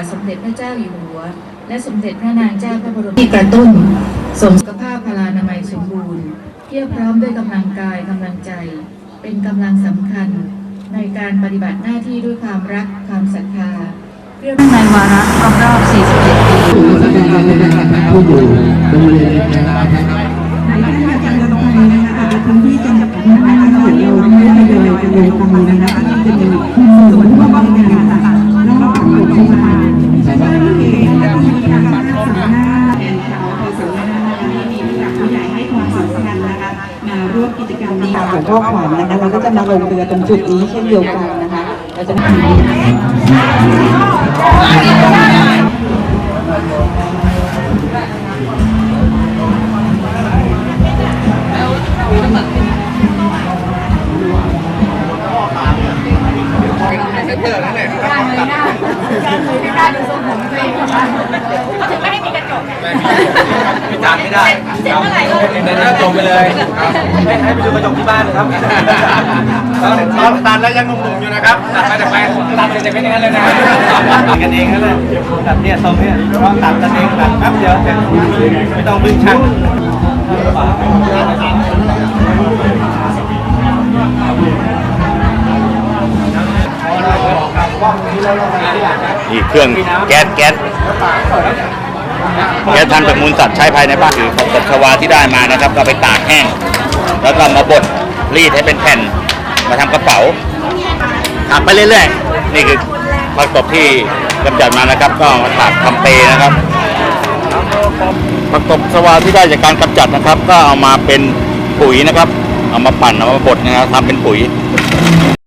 ทสมเด็จพระเจ้าอยู่หัว และสมเด็จพระนางเจ้าพระบรมที่กระตุ้นสมสุขภาพพลานามัยสมบูรณ์เพียบพร้อมด้วยกำลังกายกำลังใจ เป็นกำลังสำคัญ ในการปฏิบัติหน้าที่ด้วยความรักความศรัทธาเรื่องในวาระครบรอบ41ปีผู้อยู่โรงเรียนนะครับหลายท่านอยากจะลงไปนะคะอาจจะพื้นที่จำกัดนะคะเดี๋ยวเราไม่ได้ทยอยกันลงไปนะคะ มาร่วมกิจกรรมนี้ของพ่อขวัญนะคะเราก็จะมาลงเรือตรงจุดนี้เช่นเดียวกันนะคะเราจะจานไม่ได้เสร็จเมื่อไหร่เลยเดินหน้าตรงไปเลยให้ให้ไปดูกระจกที่บ้านนะครับตอนตอนตัดแล้วยังหนุ่มๆอยู่นะครับตัดมาจากแฟนตัดเสร็จจะเป็นอย่างนั้นเลยนะตัดกันเองนั่นแหละตัดเนี่ยทรงเนี่ยต้องตัดกันเองตัดแป๊บเดียวเสร็จไม่ต้องพึ่งช่างนี่เครื่องแก๊สแก๊ส แกทำจากมูลสัตว์ใช้ภายในบ้านคือของสัตว์ชวาที่ได้มานะครับก็ไปตากแห้ง แล้วก็มาบดรีดให้เป็นแผ่น มาทำกระเป๋าถักไปเรื่อยๆ นี่คือผักตบที่กำจัดมานะครับ ก็มาถักทำเปนะครับผักตบชวาที่ได้จากการกำจัดนะครับ ก็เอามาเป็นปุ๋ยนะครับ เอามาปั่นเอามาบดนะครับทำเป็นปุ๋ย